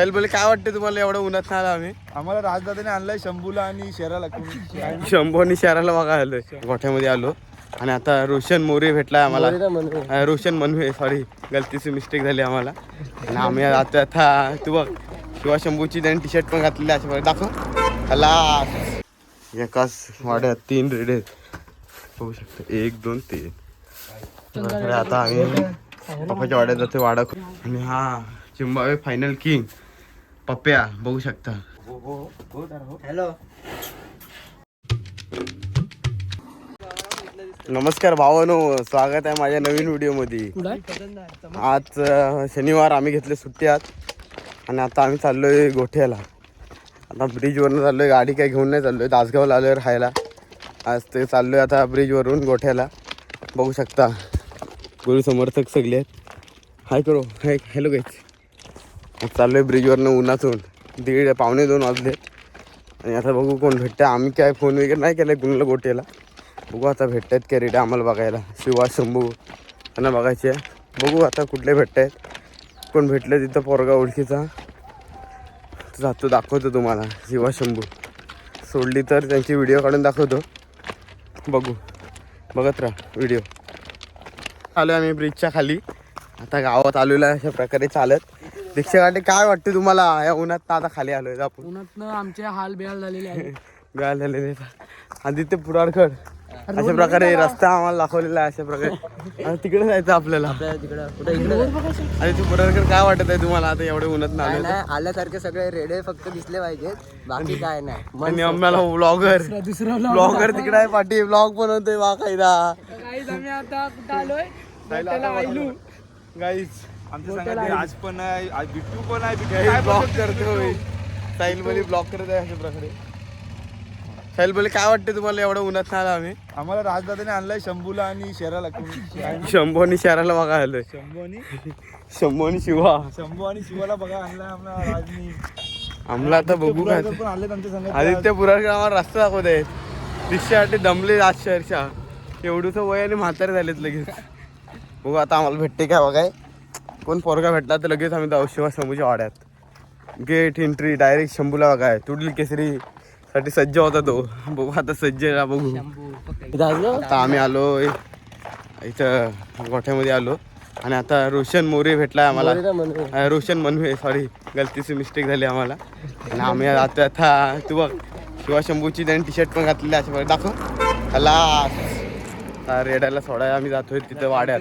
साहिल बोले काय वाटते तुम्हाला एवढं उन्हात नाही आलो आम्ही? आम्हाला राजदादाने आणलाय शंभूला आणि शेराला. कोणी शंभू आणि शहराला बघा आलोय गोठ्यामध्ये आलो. आणि आता रोशन मोरे भेटलाय आम्हाला. रोशन मनवे सॉरी गलतीची मिस्टेक झाली आम्हाला. आणि आम्ही आता आता तू बघ शिवा शंभूची त्याने टी शर्ट पण घातलेली अशा प्रकारे दाखव. हला एकाच वाड्यात तीन रेड आहेत. बघू शकतो एक दोन तीन. आता आम्ही पप्पाच्या वाड्यात जातो वाडा आणि हा चिंबावे फायनल किंग पप्प्या बघू शकता. नमस्कार भावानो स्वागत आहे माझ्या नवीन व्हिडिओमध्ये. आज अं, शनिवार आम्ही घेतले सुट्टी आत आणि आता आम्ही चाललोय गोठ्याला. आता ब्रिजवरून चाललोय गाडी काही घेऊन नाही चाललोय. दासगावला आलोय राहायला. आज ते चाललोय आता ब्रिजवरून गोठ्याला. बघू शकता. गुरु समर्थक सगळे आहेत. हाय करो हाय हॅलो गाईच चाललोय ब्रिजवरनं उन्हातून. दीड पावणे दोन वाजले. आणि आता बघू कोण भेटतं आम्ही काय फोन वगैरे नाही केला कुणाला गोटेला बघू आता भेटत आहेत कॅरेट आम्हाला बघायला. शिवा शंभू त्यांना बघायचे आहे. बघू आता कुठले भेटत आहेत कोण भेटलं तिथं पोरगा ओळखीचा? जातो दाखवतो तुम्हाला. शिवा शंभू. सोडली तर त्यांची व्हिडिओ काढून दाखवतो. बघू. बघत राहा व्हिडिओ आलो आम्ही ब्रिजच्या खाली. आता गावात आलेलो आहे अशा प्रकारे चालत. दीक्षा घाटे काय वाटते तुम्हाला? या उन्हात आता खाली आलोय आपण. उन्हातनं आमचे हाल बेहाल झालेले आहे मिळालेले आदित्य पुराडकर. अशा प्रकारे रस्ता आम्हाला दाखवलेला आहे अशा प्रकारे. आणि तिकडे जायचं आपल्याला. आणि तू पुराडकर काय वाटत आहे तुम्हाला आता एवढे उन्हात नाही नाही आल्यासारखे सगळे रेडे फक्त दिसले पाहिजेत. बाकी काय नाही. आणि आम्हाला ब्लॉगर दुसरा ब्लॉगर तिकडे आहे पाठी. ब्लॉग बनवतोय वा कायदा आम्ही आता कुठं आलोय? गाईच आमच्या संघात आज पण आहे आज बिट्टू पण आहे बिट्टू बोलतो? करतोय साहिल बोली ब्लॉग करत आहे अशा प्रकारे. साहिल बोले काय वाटते तुम्हाला एवढं उन्हात नाही आलो आम्ही? आम्हाला राजदादाने आणलाय शंभूला आणि शेराला. कोणी शंभू आणि शहराला बघा आलोय. शंभू आणि शंभू आणि शिवा. शंभू आणि शिवाला बघा आणलाय आम्हाला राजनी. आम्हाला आता बघू काय पुराणकर आदित्य पुराडकर आम्हाला रस्ता दाखवत आहेत रिक्षासाठी दमले अक्षरशः एवढंच वय आणि म्हातारे झालेत लगेच. बघू आता आम्हाला भेटते काय बघाय. कोण पोरगा भेटला तर लगेच आम्ही जाऊ. शिवा शंभूच्या वाड्यात. गेट एंट्री डायरेक्ट शंभूला बघाय. तुडली केसरी साठी सज्ज होता तो. बघू आता सज्ज बघू. आता आम्ही आलो इथं गोठ्यामध्ये आलो. आणि आता रोशन मोरे भेटलाय आम्हाला. रोशन मनवे सॉरी गलतीची मिस्टेक झाली आम्हाला. आणि आम्ही आता आता तू बघ. शिवा शंभूची त्याने टी शर्ट पण घातलेली अशा प्रकारे दाखव हला रेडायला सोडायला आम्ही जातोय तिथं वाड्यात.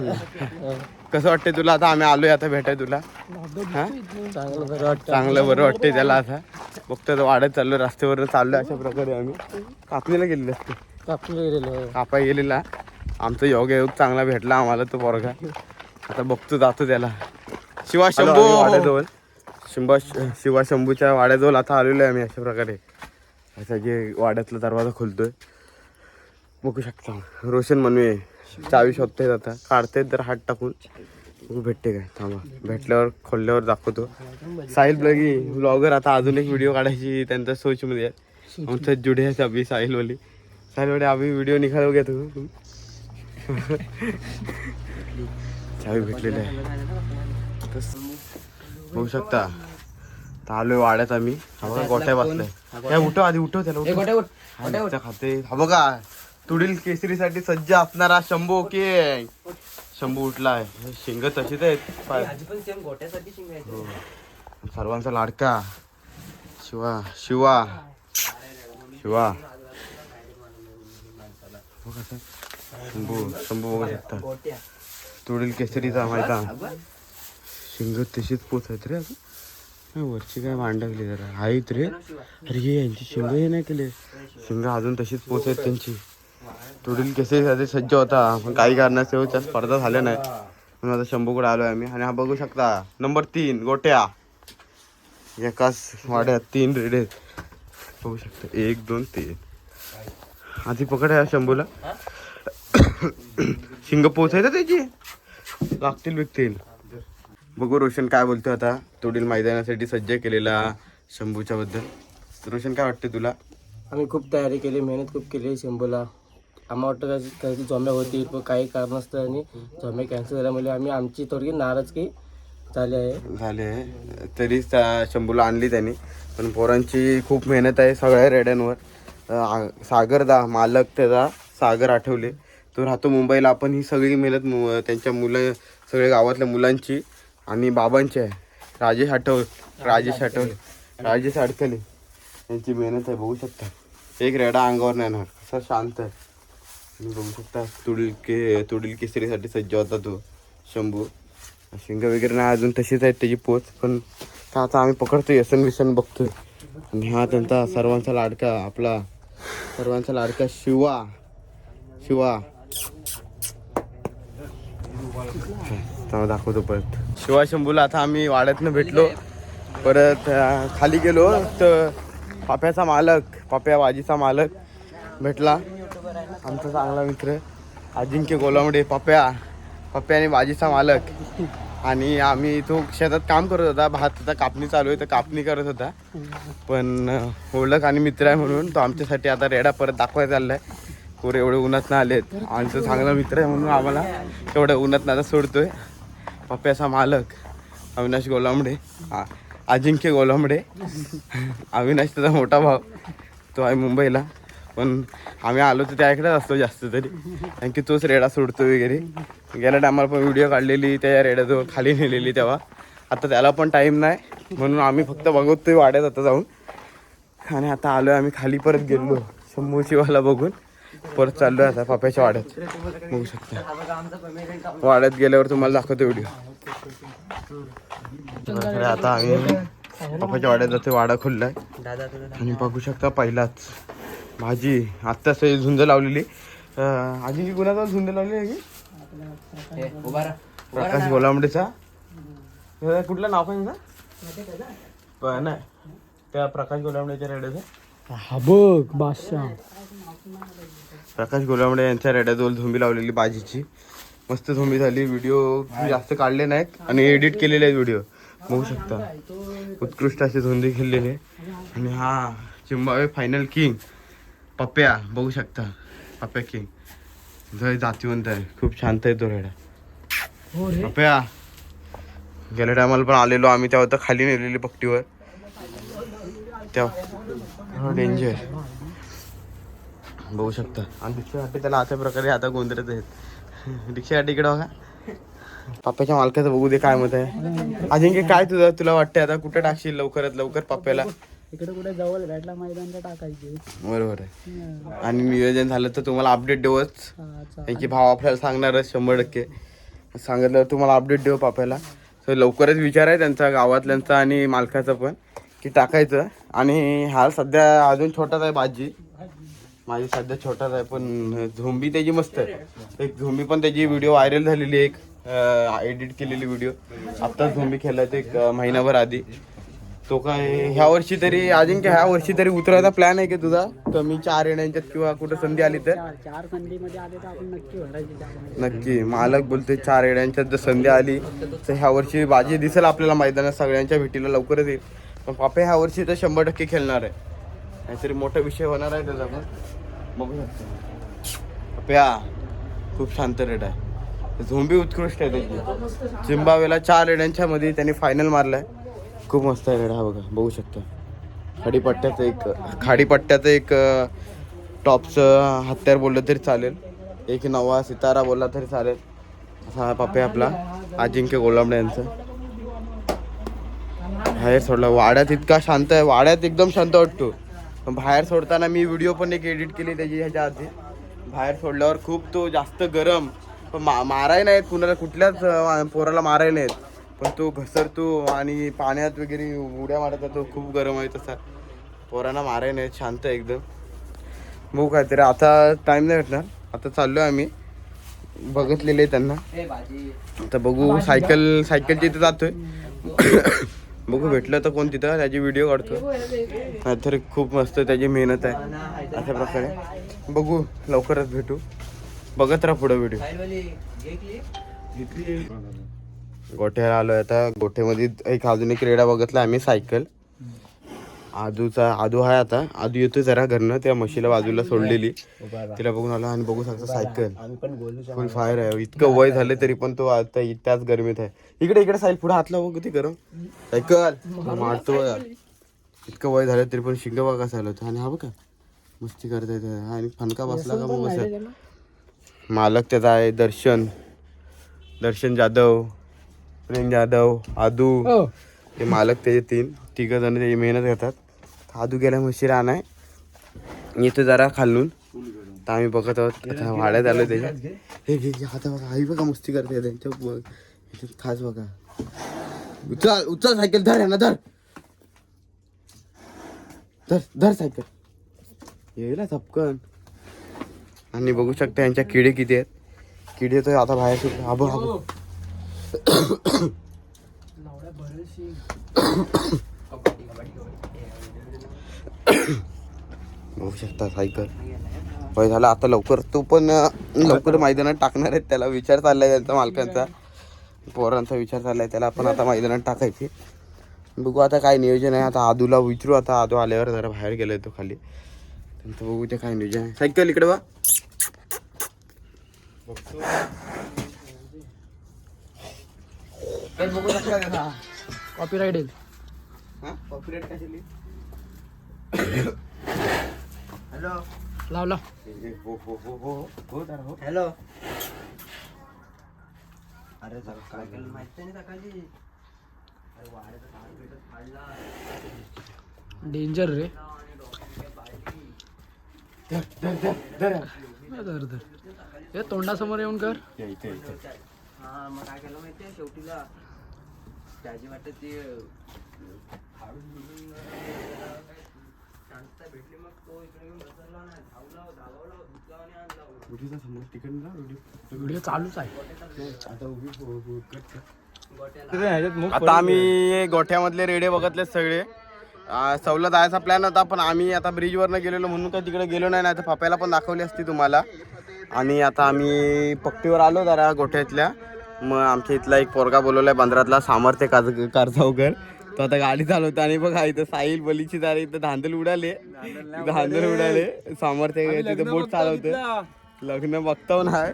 कसं वाटतंय तुला? आता आम्ही आलोय आता भेटाय तुला. हा? चांगलं बरं वाटतं चांगलं बरं वाटतंय त्याला आता. बघतो आता वाड्यात चाललो रस्त्यावर चाललोय अशा प्रकारे आम्ही. कापणीला गेलेलो असतो. कापून गेलेलो. कापाय गेलेला आमचा योग योग चांगला भेटला आम्हाला तो पोरगा. आता बघतो जातो त्याला. शिवा शंभू! वाड्याजवळ. शिंबा शिवा शंभूच्या वाड्याजवळ आता आलेलो आहे आम्ही अशा प्रकारे. असा जे वाड्यातला दरवाजा खोलतोय. बघू शकता. रोशन मनवे चावी शोधतायत आता. काढतायत जर हात टाकून. भेटते काय? थांबा. भेटल्यावर खोलल्यावर दाखवतो. साहिल ब्लगी ब्लॉगर आता अजून एक व्हिडिओ काढायची त्यांच्या सोचमध्ये आहे आमच्या जुडे आहेत अभि साहिल वाली साहिल वाले अभि व्हिडिओ निघालो तू. चावी भेटलेली आहे. बघू शकता. तर आलोय वाड्यात आम्ही. हा बघा गोट्या बसलाय उठव आधी उठव त्याला खाते हा बघा. तुडील केसरीसाठी सज्ज असणारा शंभू के शंभू उठलाय. शिंग तशीच आहेत. पाय. हो. सर्वांचा लाडका. शिवा शिवा. शिवा. कसं. शंभू शंभू बघू शकता. तुडील केसरीचा माहिती शिंग तशीच पोच आहेत रे अजून. वरची काय मांडकली जरा. आहेत रे. अरे हे यांची शिंग हे नाही केले शिंग अजून तशीच पोच आहेत त्यांची. तुडील केसेससाठी सज्ज होता. पण काही कारणास्तव त्या स्पर्धा झाल्या नाही म्हणून आता शंभूकडे आहे आम्ही. आणि हा बघू शकता नंबर तीन गोट्या. एकाच वाड्यात तीन रेड आहेत. बघू शकता. एक दोन तीन. आधी पकड आहे शंभूला. शिंग पोचायचं त्याची? लागतील विकतील. बघू रोशन काय बोलतो आता. तोडील मैदानासाठी सज्ज केलेला शंभूच्या बद्दल रोशन काय वाटते तुला? आम्ही खूप तयारी केली मेहनत खूप केली शंभूला. आम्हाला वाटतं काही काही झोम्या होतील पण काही कारणास्तव आणि झोम्या कॅन्सल झाल्यामुळे आम्ही आमची थोडी नाराजगी झाले आहे. झाले आहे. तरीच त्या शंभूला आणली त्यांनी. पण पोरांची खूप मेहनत आहे सगळ्या रेड्यांवर. अं, सागरदा मालक त्याचा सागर आठवले. तो राहतो मुंबईला. आपण ही सगळी मेहनत मु- त्यांच्या मुलं सगळ्या गावातल्या मुलांची आणि बाबांची आहे. राजेश आठव राजेश आठवले. राजेश अडकले यांची मेहनत आहे बघू शकता. एक रेडा अंगावर नाही येणार कसा शांत आहे. तुम्ही बघू शकता. तुडील के तुडील केसरीसाठी सज्ज होता तो शंभू. शिंग वगैरे नाही अजून तशीच आहेत त्याची पोच पण का आता आम्ही पकडतोय व्यसन विसन बघतोय. आणि हा त्यांचा सर्वांचा लाडका आपला सर्वांचा लाडका शिवा. शिवा. दाखवतो परत. शिवा शंभूला आता आम्ही वाड्यातनं भेटलो. परत खाली गेलो तर पाप्याचा मालक पाप्या भाजीचा मालक भेटला. आमचा चांगला मित्र अजिंक्य गोलामडे पप्या. पप्या आणि बाजीचा मालक. आणि आम्ही तो शेतात काम करत होता. भात आता कापणी चालू आहे तर कापणी करत होता. पण ओळख आणि मित्र आहे म्हणून तो आमच्यासाठी आता रेडा परत दाखवायला चाललाय. पोरं एवढे उन्हात ना आलेत. आमचं चांगला मित्र आहे म्हणून आम्हाला एवढं उन्हात आता सोडतोय. पप्प्याचा मालक अविनाश गोलांबडे अजिंक्य गोलांबडे अविनाश त्याचा मोठा भाव तो आहे मुंबईला. पण आम्ही आलो तर त्याकडेच असतो जास्त तरी. कारण की तोच रेडा सोडतो वगैरे. गेल्या टायमाला पण व्हिडिओ काढलेली त्या रेड्याजवळ खाली नेलेली तेव्हा. आता त्याला पण टाईम नाही. म्हणून आम्ही फक्त बघतोय वाड्यात आता जाऊन. आणि आता आलोय आम्ही खाली परत गेलो. शंभू शिवाला बघून. परत चाललोय आता पाप्याच्या वाड्यात. बघू शकता. वाड्यात गेल्यावर तुम्हाला दाखवतो व्हिडिओ आता आम्ही पापाच्या वाड्यात जाते वाडा खुललाय. आणि बघू शकता पहिलाच. भाजी आत्ताच हे झुंज लावलेली. अं, आजी की कुणाचा झुंज लावली आहे की? प्रकाश गोलांबडेचा हे कुठलं नाव काय? प- नाही. त्या प्रकाश गोलांबडेच्या रेड्याचं. हा बघ बादशाह. प्रकाश गोलांबडे यांच्या रेड्याजवळ झोंबी लावलेली भाजीची मस्त झोंबी झाली. व्हिडिओ जास्त काढले नाहीत आणि एडिट केलेले आहेत व्हिडिओ. बघू शकता. उत्कृष्ट अशी झोंबी खेळलेली आणि हा चिंबावे फायनल किंग पप्प्या बघू शकता. पप्प्या किंग जय जातीवंत आहे. खूप शांत आहे तो रेडा. हो रे. पप्प्या गेल्या टायमाला पण आलेलो आम्ही तेव्हा तर खाली नेलेली पट्टीवर. तेव्हा. डेंजर बघू शकता. आणि रिक्षासाठी त्याला अशा प्रकारे आता गोंधळत आहेत. रिक्षासाठी इकडे बघा. पप्प्याच्या मालकाचं बघू दे काय मत आहे. अजिंक्य काय तुझं तुला वाटतंय आता कुठे टाकशील लवकरात लवकर पप्प्याला? इकडे कुठे जवळ भेटला मैदानला टाकायचे. बरोबर आहे. आणि नियोजन झालं तर तुम्हाला अपडेट देऊच हा, चा- त्यांचे भाव आपल्याला सांगणारच शंभर टक्के. सांगितलं तुम्हाला अपडेट देऊ पापायला तर लवकरच विचार आहे त्यांचा गावातल्यांचा आणि मालकाचा पण की टाकायचं. आणि हा सध्या अजून छोटाच आहे भाजी. माझी सध्या छोटाच आहे पण झोंबी त्याची मस्त आहे. एक झोंबी पण त्याची व्हिडिओ व्हायरल झालेली आहे एक एडिट केलेली व्हिडिओ आत्ताच झोंबी खेळला एक अं, महिनाभर आधी. तो काय ह्या वर्षी तरी अजिंक्य ह्या वर्षी तरी उतरायचा प्लॅन आहे की तुझा? कमी चार येण्याच्यात किंवा कुठं संधी आली तर? चार संधीमध्ये आले तर आपण नक्की भरायची. नक्की. मालक बोलते चार येड्यांच्यात जर संधी आली तर ह्या वर्षी बाजी दिसेल आपल्याला मैदानात सगळ्यांच्या भेटीला लवकरच येईल. पण पापे ह्या वर्षी तर शंभर टक्के खेळणार आहे. काहीतरी मोठा विषय होणार आहे त्याचा पण बघू शकतो पाप्या खूप शांत रेड आहे. झोंबी उत्कृष्ट आहे त्याची. झिम्बावेला चार रेड्यांच्या मध्ये त्यांनी फायनल मारलाय. खूप मस्त आहे रेडा हा बघा बघू शकता. खाडीपट्ट्याचं एक खाडीपट्ट्याचं एक टॉपचं हत्यार बोललं तरी चालेल. एक नवा सितारा बोलला तरी चालेल. असा हा पप्पे आपला अजिंक्य गोलांबडे यांचं. बाहेर सोडला वाड्यात इतका शांत आहे वाड्यात एकदम शांत वाटतो. पण बाहेर सोडताना मी व्हिडिओ पण एक एडिट केली त्याची ह्याच्या आधी. बाहेर सोडल्यावर खूप तो जास्त गरम. पण मा माराय नाहीत कुणाला कुठल्याच पोराला माराय नाहीत. पण तो घसरतो आणि पाण्यात वगैरे उड्या मारत जातो खूप गरम आहे तसा. पोरांना माराय नाही शांत आहे एकदम. बघू काहीतरी. आता टाईम नाही भेटणार. आता चाललो आम्ही. बघितलेले त्यांना. आता बघू. सायकल सायकलच्या इथे जातोय. बघू भेटलं तर कोण तिथं? त्याची व्हिडिओ काढतो. नाहीतर खूप मस्त त्याची मेहनत आहे. अशा प्रकारे. बघू लवकरच भेटू. बघत राहा पुढं व्हिडिओ गोठ्याला आलो आहे आता. गोठ्यामध्ये एक अजून एक रेडा बघितला आम्ही सायकल. आदूचा आदू आहे आता. आदू येतोय जरा घरनं त्या म्हशीला बाजूला सोडलेली. तिला बघून आला आणि बघू शकता सायकल. पण फुल फायर आहे. इतकं वय झालं तरी पण तो आता त्याच गरमीत आहे. इकडे इकडे साईल पुढे हातला बघ किती गरम? सायकल. मारतो इतकं वय झालं तरी पण शिंग बघा कसा होतं. आणि हा बघा मस्ती करता येते आणि फणका बसला का मग बसत मालक त्याचा आहे दर्शन. दर्शन जाधव. प्रेम जाधव आदू हो. ते मालक त्याचे तीन तिघ जण त्याची मेहनत घेतात. आदू गेल्या म्हशी राहणार येतो जरा खालून. तर आम्ही बघत आहोत. आता वाड्यात आलो त्याच्या. हे घे घे, आता बघा आई बघा मस्ती करते त्यांच्या खास बघा. उचल उचल सायकल धर ना धर. धर धर सायकल. येईल थपकन आणि बघू शकता यांच्या किडे किती आहेत. किडे तर आता बाहेर सुद्धा हा बघ, हा. बघू शकता सायकल. वय झालं आता लवकर तो पण लवकर मैदानात टाकणार आहेत त्याला विचार चाललाय त्यांचा मालकांचा. पोरांचा विचार चाललाय त्याला आपण आता मैदानात टाकायचे. बघू आता काय नियोजन आहे आता आदूला विचारू आता आदू आल्यावर जरा बाहेर गेलोय तो खाली. त्यांचं बघू ते काय नियोजन आहे. सायकल इकडे बा बघू शकता का? कॉपीराईट येईल. हा? Copyright कशाली? लाव लाव. हो हो हो हो हो जरा हो. हॅलो. अरे सायकल माहिती नाही सकाळी डेंजर रे. धर, धर, धर, धर. धर धर हे तोंडासमोर येऊन कर. हा मग काय केलं शेवटीला? त्याची वाटत ती फाडून बिडून शांतता भेटली मग तो इकडे येऊन बसला नाही. धावला धावला धुतला आणि आणला उडीचा समोर तिकडे ना उडी. व्हिडिओ चालूच आहे. आता उभी हो, हो, कट कर. ह्याच्यात आता आम्ही गोठ्यामधले रेडे बघतले सगळे. सवलत जायचा प्लॅन होता पण आम्ही आता ब्रिजवरनं गेलेलो म्हणून काय तिकडे गेलो नाही नाही तर पप्याला पण दाखवली असती तुम्हाला. आणि आता आम्ही पट्टीवर आलो जरा गोठ्यातल्या. मग आमच्या इथला एक पोरगा बोलवलाय बंदरातला सामर्थ्य काज कारसावकर तो आता गाडी चालवतो आणि बघा इथं साहिल बलीची दारे इथं धांदल उडाले. धांदल उडाले सामर्थ्य तिथं बोट चालवतं लग्न बघतो ना.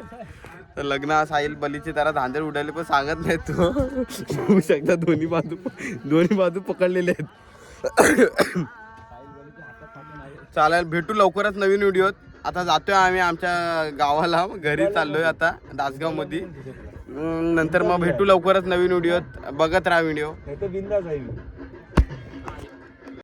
तर लग्न साहिल बलीची तारा धांदल उडाले पण सांगत नाही तो. बघू शकता दोन्ही बाजू दोन्ही बाजू पकडलेले आहेत. चालेल भेटू लवकरच नवीन व्हिडिओत. आता जातोय आम्ही आमच्या गावाला घरी चाललोय आता दासगावमध्ये नंतर मग भेटू लवकरच नवीन व्हिडिओत. बघत राहा व्हिडिओ. बिंदाच आहे